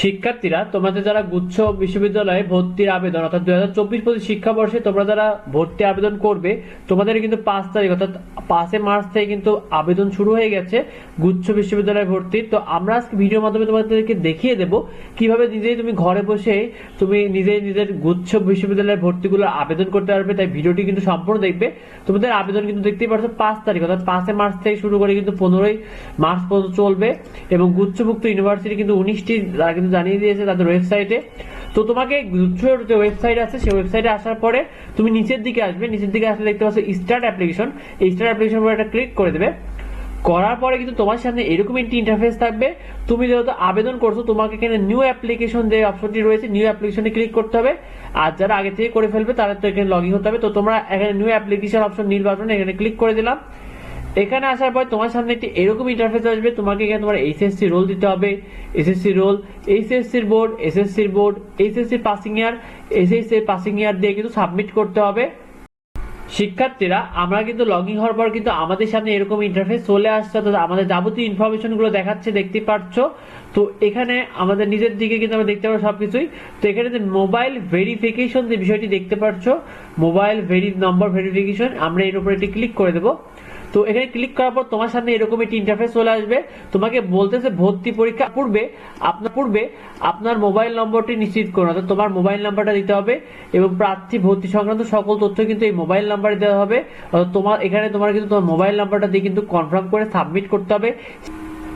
শিক্ষার্থীরা তোমাদের যারা গুচ্ছ বিশ্ববিদ্যালয়ে ভর্তির আবেদন, অর্থাৎ দুই হাজার চব্বিশ পঁচিশ শিক্ষাবর্ষে তোমরা যারা ভর্তি আবেদন করবে, তোমাদের কিন্তু পাঁচ তারিখ, অর্থাৎ পাঁচে মার্চ থেকে কিন্তু আবেদন শুরু হয়ে গেছে গুচ্ছ বিশ্ববিদ্যালয়ে ভর্তি তো আমরা আজকে ভিডিওর মাধ্যমে তোমাদেরকে দেখিয়ে দেব কীভাবে নিজেই তুমি ঘরে বসে তুমি নিজেই নিজের গুচ্ছ বিশ্ববিদ্যালয়ের ভর্তিগুলো আবেদন করতে পারবে, তাই ভিডিওটি কিন্তু সম্পূর্ণ দেখবে। তোমাদের আবেদন কিন্তু দেখতেই পারছ পাঁচ তারিখ, অর্থাৎ পাঁচে মার্চ থেকে শুরু করে কিন্তু পনেরোই মার্চ পর্যন্ত চলবে এবং গুচ্ছভুক্ত ইউনিভার্সিটি কিন্তু উনিশটি, তারা কিন্তু জানিয়ে দিয়েছে তাদের ওয়েবসাইটে তো তোমাকে গুচ্ছর যে ওয়েবসাইট আছে, সেই ওয়েবসাইটে আসার পরে তুমি নিচের দিকে আসবে। নিচের দিকে আসলে দেখতে পাচ্ছ স্টার্ট অ্যাপ্লিকেশন এই স্টার্ট অ্যাপ্লিকেশন উপর একটা ক্লিক করে দেবে। করার পরে কিন্তু তোমার সামনে এরকম একটি ইন্টারফেস থাকবে। তুমি যেহেতু আবেদন করছ, তোমাকে এখানে নিউ অ্যাপ্লিকেশন যে অপশনটি রয়েছে নিউ অ্যাপ্লিকেশনে ক্লিক করতে হবে। আর যারা আগে থেকে করে ফেলবে, তাদের তো এখানে লগ ইন হতে হবে। তো তোমরা এখানে নিউ অ্যাপ্লিকেশন অপশন নির্বাচন এখানে ক্লিক করে দিলাম। এখানে আসার পর তোমার সামনে একটি এরকম ইন্টারফেস আসবে। তোমাকে এখানে তোমার এইচএসসি রোল দিতে হবে। এসএসসি রোল এইচএসসির বোর্ড এসএসসির board HSC passing year SSC passing year দিয়ে কিন্তু সাবমিট করতে হবে। শিক্ষার্থীরা, আমরা কিন্তু লগ ইন হওয়ার পর কিন্তু আমাদের সামনে এরকম ইন্টারফেস চলে আসছে। তো আমাদের যাবতীয় ইনফরমেশনগুলো দেখাচ্ছে, দেখতে পাচ্ছ। তো এখানে আমাদের নিজের দিকে কিন্তু আমরা দেখতে পাবো সবকিছুই। তো এখানে যে মোবাইল ভেরিফিকেশন যে বিষয়টি দেখতে পাচ্ছ মোবাইল ভেরি নম্বর ভেরিফিকেশন আমরা এর উপর একটি ক্লিক করে দেবো। তো এখানে ক্লিক করার পর তোমার সামনে এরকম একটি ইন্টারফেস চলে আসবে। তোমাকে বলতেছে ভর্তি পরীক্ষা পূর্বে, আপনার পূর্বে আপনার মোবাইল নম্বরটি নিশ্চিত করুন। অর্থাৎ তোমার মোবাইল নাম্বারটা দিতে হবে এবং প্রার্থী ভর্তি সংক্রান্ত সকল তথ্য কিন্তু এই মোবাইল নাম্বারে দেওয়া হবে। তোমার, এখানে তোমার কিন্তু তোমার মোবাইল নাম্বারটা দিয়ে কিন্তু কনফার্ম করে সাবমিট করতে হবে।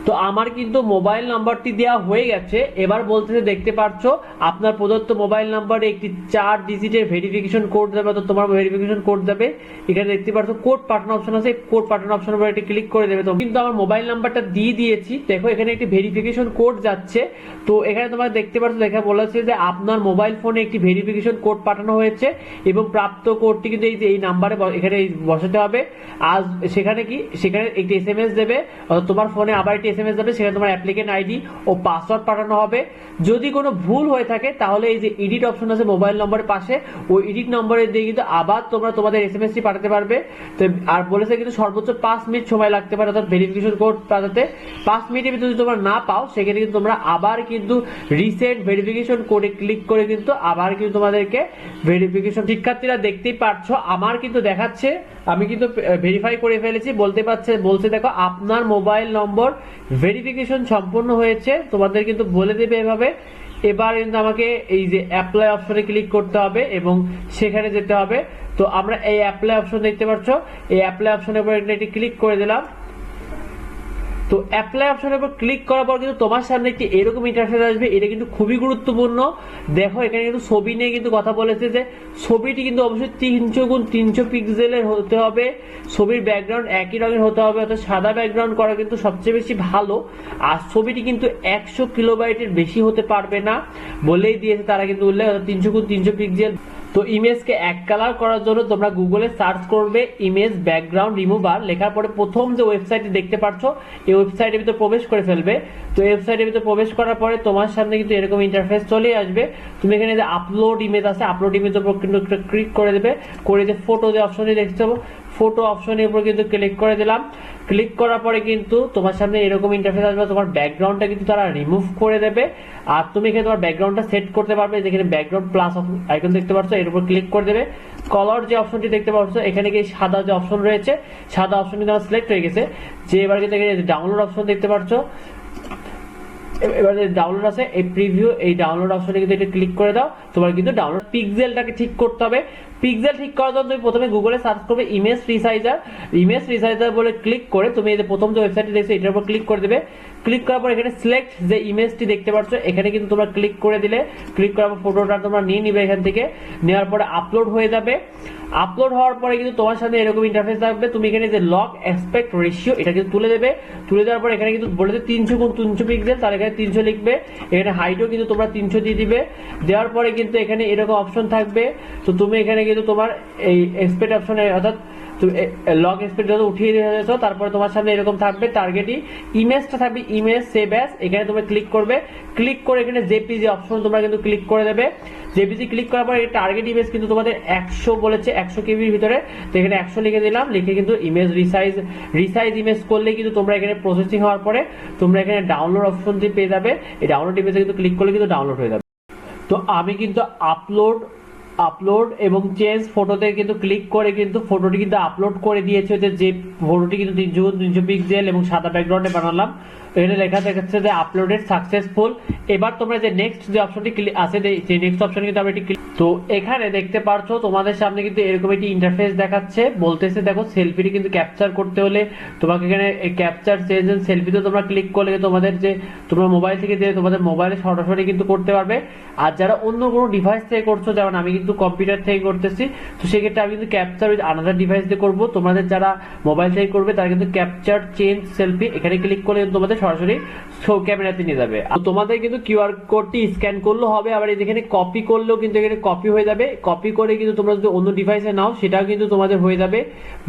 তো আমার কিন্তু মোবাইল নাম্বারটি দেওয়া হয়ে গেছে। এবার বলতেছে, দেখতে পাচ্ছ আপনার প্রদত্ত মোবাইল নাম্বারে একটি চার ডিজিটের ভেরিফিকেশন কোড দেবে, অর্থাৎ তোমার ভেরিফিকেশন কোড দেবে। এখানে দেখতে পাচ্ছ কোড পাঠানো অপশন আছে কোড পাঠানো অপশন উপর একটি ক্লিক করে দেবে। তো কিন্তু আমার মোবাইল নাম্বারটা দিয়ে দিয়েছি। দেখো, এখানে একটি ভেরিফিকেশন কোড যাচ্ছে। তো এখানে তোমার দেখতে পাচ্ছ দেখা বলেছে যে আপনার মোবাইল ফোনে একটি ভেরিফিকেশন কোড পাঠানো হয়েছে এবং প্রাপ্ত কোডটি কিন্তু এই যে, এই নাম্বারে এখানে বসাতে হবে। আজ সেখানে কি? সেখানে একটি এস এম এস দেবে তোমার ফোনে আবার একটি এস এম এস দেবে সেখানে তোমার অ্যাপ্লিকেন্ট আইডি ও পাসওয়ার্ড পাঠানো হবে। যদি কোনো ভুল হয়ে থাকে, তাহলে এই যে এডিট অপশন আছে মোবাইল নম্বরের পাশে, ওই এডিট নম্বরে দিয়ে কিন্তু আবার তোমরা তোমাদের এস এম এসটি পাঠাতে পারবে। তো আর বলেছে কিন্তু সর্বোচ্চ পাঁচ মিনিট সময় লাগতে পারে, অর্থাৎ ভেরিফিকেশন কোড পাঠাতে। পাঁচ মিনিটের ভিতরে যদি তোমরা না পাও, সেখানে কিন্তু তোমরা আবার কিন্তু রিসেন্ট ভেরিফিকেশন কোডে ক্লিক করে কিন্তু আবার কিন্তু তোমাদেরকে ভেরিফিকেশন শিক্ষার্থীরা দেখতেই পারছ আমার কিন্তু দেখাচ্ছে, আমি কিন্তু ভেরিফাই করে ফেলেছি, বলতে পারছে, বলছে দেখো, আপনার মোবাইল নম্বর ভেরিফিকেশন সম্পূর্ণ হয়েছে, তোমাদের কিন্তু বলে দেবে এভাবে। এবার কিন্তু আমাকে এই যে অ্যাপ্লাই অপশনে ক্লিক করতে হবে এবং সেখানে যেতে হবে। তো আমরা এই অ্যাপ্লাই অপশন দেখতে পাচ্ছ, এই অ্যাপ্লাই অপশনের উপর এটি ক্লিক করে দিলাম। তো অ্যাপ্লাই অপশনের উপর ক্লিক করার পর কিন্তু তোমার সামনে একটি এরকম ইন্টারফেস আসবে। এটা কিন্তু খুবই গুরুত্বপূর্ণ। দেখো, এখানে কিন্তু ছবি নিয়ে কিন্তু কথা বলেছে যে ছবিটি কিন্তু অবশ্যই তিনশো গুণ তিনশো পিক্সেলের হতে হবে। ছবির ব্যাকগ্রাউন্ড একই রঙের হতে হবে, অর্থাৎ সাদা ব্যাকগ্রাউন্ড করা কিন্তু সবচেয়ে বেশি ভালো। আর ছবিটি কিন্তু একশো কিলোবাইটের বেশি হতে পারবে না বলেই দিয়েছে তারা কিন্তু উল্লেখ তিনশো গুণ তিনশো পিক্সেল তো ইমেজকে এক কালার করার জন্য তোমরা গুগলে সার্চ করবে ইমেজ ব্যাকগ্রাউন্ড রিমুভার লেখার পরে প্রথম যে ওয়েবসাইটটি দেখতে পাচ্ছ এই ওয়েবসাইটের ভিতরে প্রবেশ করে ফেলবে। তো ওয়েবসাইটের ভিতরে প্রবেশ করার পরে তোমার সামনে কিন্তু এরকম ইন্টারফেস চলে আসবে। তুমি এখানে যে আপলোড ইমেজ আছে আপলোড ইমেজ উপর কিন্তু ক্লিক করে দেবে। করে যে ফটো যে অপশনটি দেখতে পাবো ফটো অপশনের উপর কিন্তু ক্লিক করে দিলাম। ক্লিক করার পরে কিন্তু তোমার সামনে এরকম ইন্টারফেস আসবে, তোমার ব্যাকগ্রাউন্ডটা কিন্তু তারা রিমুভ করে দেবে। আর তুমি এখানে তোমার ব্যাকগ্রাউন্ডটা সেট করতে পারবে যেখানে ব্যাকগ্রাউন্ড প্লাস আইকন দেখতে পাচ্ছ, এর উপর ক্লিক করে দেবে। কালার যে অপশনটি দেখতে পাচ্ছ, এখানে কি সাদা যে অপশন রয়েছে, সাদা অপশন কিন্তু আমার সিলেক্ট হয়ে গেছে। যে এবার কিন্তু এখানে ডাউনলোড অপশন দেখতে পাচ্ছ এবার ডাউনলোড আছে, এই প্রিভিউ এই ডাউনলোড অপশনে কিন্তু এটা ক্লিক করে দাও। তোমার কিন্তু ডাউনলোড পিক্সেলটাকে ঠিক করতে হবে। পিক্সেল ঠিক করার জন্য তুমি প্রথমে গুগলে সার্চ করবে ইমেজ রিসাইজার ইমেজ রিসাইজার বলে ক্লিক করে তুমি এই যে প্রথম যে ওয়েবসাইটটি দেখছ, এটার উপর ক্লিক করে দেবে। ক্লিক করার পর এখানে সিলেক্ট যে ইমেজটি দেখতে পাচ্ছ এখানে কিন্তু তোমরা ক্লিক করে দিলে ক্লিক করার পর ফটোটা তোমরা নিয়ে নিবে এখান থেকে। নেওয়ার পরে আপলোড হয়ে যাবে। আপলোড হওয়ার পরে কিন্তু তোমার সামনে এরকম ইন্টারফেস থাকবে। তুমি এখানে যে লক এক্সপেক্ট রেশিও এটা কিন্তু তুলে দেবে। তুলে দেওয়ার পর এখানে কিন্তু বলেছে তিনশো গুণ তিনশো পিক্সেল তার এখানে তিনশো লিখবে। এখানে হাইটও কিন্তু তোমরা তিনশো দিয়ে দিবে। দেওয়ার পরে কিন্তু এখানে এরকম অপশন থাকবে। তো তুমি এখানে কিন্তু তোমার এই এক্সপেক্ট অপশনে অর্থাৎ তুমি লগ স্পিড যত উঠিয়ে দিয়েছ তারপরে তোমার সামনে এরকম থাকবে টার্গেটই ইমেজটা থাকবে ইমেজ সেভ অ্যাস এখানে তুমি ক্লিক করবে। ক্লিক করে এখানে জেপিজি অপশন তোমরা কিন্তু ক্লিক করে দেবে। জেপিজি ক্লিক করার পর টার্গেট ইমেজ কিন্তু তোমাদের একশো বলেছে, একশো কেবির ভিতরে। তো এখানে একশো লিখে দিলাম, লিখে কিন্তু ইমেজ রিসাইজ রিসাইজ ইমেজ করলে কিন্তু তোমরা এখানে প্রসেসিং হওয়ার পরে তোমরা এখানে ডাউনলোড অপশনটি পেয়ে যাবে। এই ডাউনলোড ইমেজে কিন্তু ক্লিক করলে কিন্তু ডাউনলোড হয়ে যাবে। তো আমি কিন্তু আপলোড আপলোড এবং চেঞ্জ ফটোতে কিন্তু ক্লিক করে কিন্তু ফটোটি কিন্তু আপলোড করে দিয়েছে যে ফটোটি কিন্তু তিনশো তিনশো পিক্সেল এবং সাদা ব্যাকগ্রাউন্ডে বানালাম। এখানে লেখা দেখাচ্ছে যে আপলোডেড সাকসেসফুল এবার তোমরা যে নেক্সট যে অপশনটি আছে, যে নেক্সট অপশন কিন্তু আমরা এটি click- তো এখানে দেখতে পারছ, তোমাদের সামনে কিন্তু এরকম একটি ইন্টারফেস দেখাচ্ছে। বলতেছে, দেখো সেলফিটি কিন্তু ক্যাপচার করতে হলে তোমাকে এখানে ক্যাপচার চেঞ্জ সেলফিতে তোমরা ক্লিক করলে তোমাদের যে তোমরা মোবাইল থেকে যে তোমাদের মোবাইলে সরাসরি কিন্তু করতে পারবে। আর যারা অন্য কোনো ডিভাইস থেকে করছ, যেমন আমি কিন্তু কম্পিউটার থেকে করতেছি, তো সেক্ষেত্রে আমি কিন্তু ক্যাপচার উইথ আনাদার ডিভাইস দিয়ে করব। তোমাদের যারা মোবাইল থেকে করবে, তারা কিন্তু ক্যাপচার চেঞ্জ সেলফি এখানে ক্লিক করলে তোমাদের সরাসরি ক্যামেরাতে নিয়ে যাবে। তোমাদের কিন্তু কিউআর কোডটি স্ক্যান করলেও হবে, আবার এখানে কপি করলেও কিন্তু এখানে কপি হয়ে যাবে। কপি করে কিন্তু তোমরা যদি অন্য ডিভাইসে নাও, সেটাও কিন্তু তোমাদের হয়ে যাবে।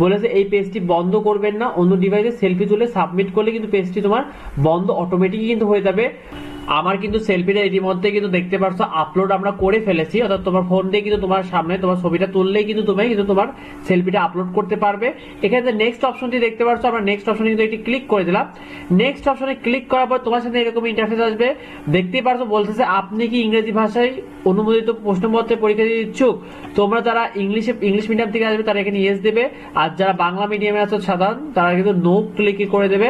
বলেছে এই পেজটি বন্ধ করবেন না, অন্য ডিভাইসে সেলফি তুলে সাবমিট করলে কিন্তু পেজটি তোমার বন্ধ অটোমেটিকই কিন্তু হয়ে যাবে। আমার কিন্তু সেলফিটা ইতিমধ্যে কিন্তু দেখতে পারছ আপলোড আমরা করে ফেলেছি, অর্থাৎ তোমার ফোন দিয়ে কিন্তু তোমার সামনে তোমার ছবিটা তুললেই কিন্তু তুমি কিন্তু তোমার সেলফিটা আপলোড করতে পারবে। এখানে নেক্সট অপশনটি দেখতে পারছ, আমরা নেক্সট অপশনে কিন্তু এটি ক্লিক করে দিলাম। নেক্সট অপশনে ক্লিক করার পর তোমার সাথে এরকম ইন্টারফেস আসবে। দেখতেই পারছ বলতেছে আপনি কি ইংরেজি ভাষায় অনুমোদিত প্রশ্নপত্রে পরীক্ষা দিতে ইচ্ছুক তোমরা যারা ইংলিশে ইংলিশ মিডিয়াম থেকে আসবে, তারা এখানে ইয়েস দেবে। আর যারা বাংলা মিডিয়ামে আছো, সাধারণ, তারা কিন্তু নো ক্লিক করে দেবে।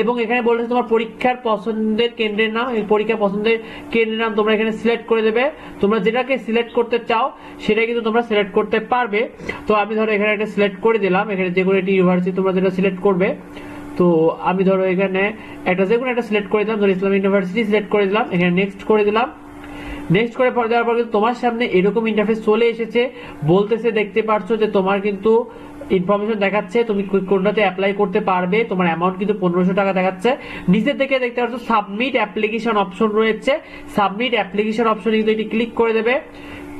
এবং এখানে বলতেছে তোমার পরীক্ষার পছন্দের কেন্দ্রের নাম পরীক্ষা পছন্দের কেন্দ্রের নাম তোমরা এখানে সিলেক্ট করে দেবে। তোমরা যেটাকে সিলেক্ট করতে চাও সেটা কিন্তু তোমরা সিলেক্ট করতে পারবে। তো আমি ধরো এখানে একটা সিলেক্ট করে দিলাম। এখানে যে কোনো একটি ইউনিভার্সিটি তোমরা যেটা সিলেক্ট করবে। তো আমি ধরো এখানে একটা যে কোনো একটা সিলেক্ট করে দিলাম। ধরো ইসলাম ইউনিভার্সিটি সিলেক্ট করে দিলাম। এখানে নেক্সট করে দিলাম। নেক্সট করে পরে যাওয়ার পর কিন্তু তোমার সামনে এরকম ইন্টারফেস চলে এসেছে। বলতেছে, দেখতে পারছ যে তোমার কিন্তু ইনফরমেশন দেখাচ্ছে, তুমি কোনটাতে অ্যাপ্লাই করতে পারবে, তোমার অ্যামাউন্ট কিন্তু পনেরোশো টাকা দেখাচ্ছে। নিচের থেকে দেখতে পাচ্ছ সাবমিট অ্যাপ্লিকেশন অপশন রয়েছে। সাবমিট অ্যাপ্লিকেশন অপশনে কিন্তু এটি ক্লিক করে দেবে।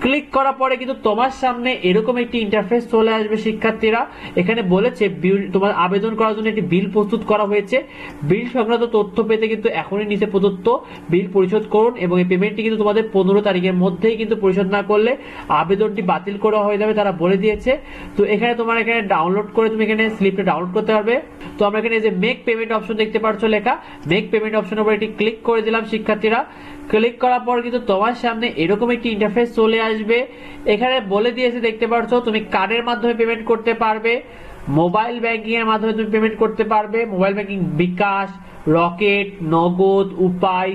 ক্লিক করার পরে কিন্তু তোমার সামনে এরকম একটি ইন্টারফেস চলে আসবে শিক্ষার্থীরা। এখানে বলেছে বিল- তোমার আবেদন করার জন্য একটি বিল প্রস্তুত করা হয়েছে। বিল সংক্রান্ত তথ্য পেতে কিন্তু এখনই নিচে প্রদত্ত বিল পরিশোধ করুন এবং এই পেমেন্টটি কিন্তু তোমাদের পনেরো তারিখের মধ্যেই কিন্তু পরিশোধ না করলে আবেদনটি বাতিল করা হয়ে যাবে তারা বলে দিয়েছে। তো এখানে তোমার এখানে ডাউনলোড করে তুমি এখানে স্লিপটা ডাউনলোড করতে পারবে। তো আমরা এখানে যে মেক পেমেন্ট অপশন দেখতে পাচ্ছ লেখা। মেক পেমেন্ট অপশনের উপর এটি ক্লিক করে দিলাম শিক্ষার্থীরা। ক্লিক করার পর কিন্তু তোমার সামনে এরকম একটি ইন্টারফেস চলে আসবে। এখানে বলে দিয়েছে, দেখতে পাচ্ছ তুমি কার্ডের মাধ্যমে পেমেন্ট করতে পারবে মোবাইল ব্যাংকিং এর মাধ্যমে তুমি পেমেন্ট করতে পারবে মোবাইল ব্যাংকিং বিকাশ রকেট নগদ, উপায়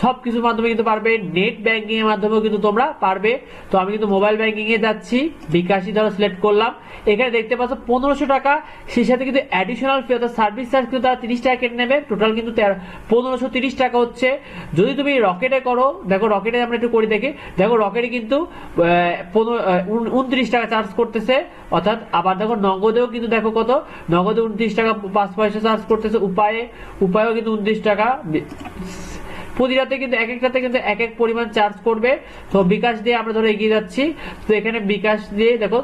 সব কিছুর মাধ্যমে কিন্তু পারবে নেট ব্যাংকিং এর মাধ্যমেও কিন্তু তোমরা পারবে। তো আমি কিন্তু মোবাইল ব্যাংকিং এ যাচ্ছি, বিকাশই ধরো সিলেক্ট করলাম। এখানে দেখতে পাচ্ছ পনেরোশো টাকা, সেই সাথে কিন্তু অ্যাডিশনাল ফি অর্থাৎ সার্ভিস চার্জ কিন্তু তারা তিরিশ টাকা কেটে নেবে। টোটাল কিন্তু পনেরোশো তিরিশ টাকা হচ্ছে। যদি তুমি রকেটে করো, দেখো রকেটে আমরা একটু করি দেখি। দেখো রকেটে কিন্তু উনত্রিশ টাকা চার্জ করতেছে। অর্থাৎ আবার দেখো নগদেও কিন্তু দেখো কত, নগদে উনত্রিশ টাকা পাঁচ পয়সা চার্জ করতেছে। উপায়ে, উপায়েও কিন্তু উনত্রিশ টাকা। প্রতিটাতে কিন্তু এক একটাতে কিন্তু এক এক পরিমাণ চার্জ করবে। তো বিকাশ দিয়ে আমরা ধরো এগিয়ে যাচ্ছি। তো এখানে বিকাশ দিয়ে দেখো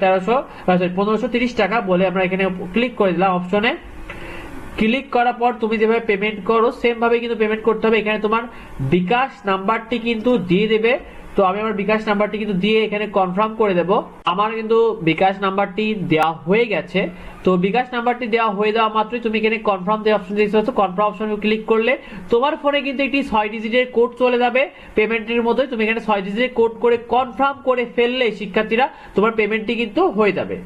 তেরোশো সরি পনেরোশো তিরিশ টাকা বলে আমরা এখানে ক্লিক করে দিলাম অপশনে ক্লিক করার পর তুমি যেভাবে পেমেন্ট করো সেম ভাবে কিন্তু পেমেন্ট করতে হবে। এখানে তোমার বিকাশ নাম্বারটি কিন্তু দিয়ে দেবে। তো আমি আমার বিকাশ নাম্বারটি কিন্তু দিয়ে এখানে কনফার্ম করে দেব। আমার কিন্তু বিকাশ নাম্বারটি দেওয়া হয়ে গেছে। তো বিকাশ নাম্বারটি দেওয়া হয়ে যাওয়া মাত্রই তুমি এখানে কনফার্ম যে অপশন দেখতে পাচ্ছ কনফার্ম অপশনে ক্লিক করলে তোমার ফোনে কিন্তু একটি ছয় ডিজিটের কোড চলে যাবে। পেমেন্টের মধ্যে তুমি এখানে ছয় ডিজিটের কোড করে কনফার্ম করে ফেললে শিক্ষার্থীরা তোমার পেমেন্টটি কিন্তু হয়ে যাবে।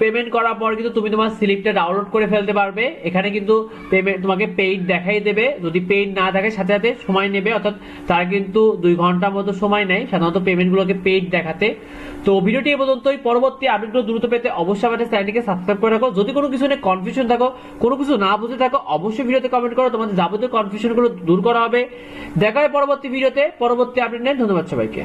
পেমেন্ট করার পর কিন্তু তুমি তোমার স্লিপটা ডাউনলোড করে ফেলতে পারবে। এখানে কিন্তু পেমেন্ট তোমাকে পেইড দেখাই দেবে। যদি পেইড না থাকে, সাথে সাথে সময় নেবে। অর্থাৎ তার কিন্তু দুই ঘণ্টার মতো সময় নেয়, সাধারণত পেমেন্টগুলোকে পেইড দেখাতে। তো ভিডিওটি এ পর্যন্তই। পরবর্তী আপডেটগুলো দ্রুত পেতে অবশ্যই আমাদের চ্যানেলটিকে সাবস্ক্রাইব করে রাখো। যদি কোনো কিছু নিয়ে কনফিউশন থাকো, কোনো কিছু না বুঝে থাকো, অবশ্যই ভিডিওতে কমেন্ট করো। তোমাদের যাবতীয় কনফিউশনগুলো দূর করা হবে। দেখা হয় পরবর্তী ভিডিওতে পরবর্তী আপডেট নিয়ে ধন্যবাদ সবাইকে।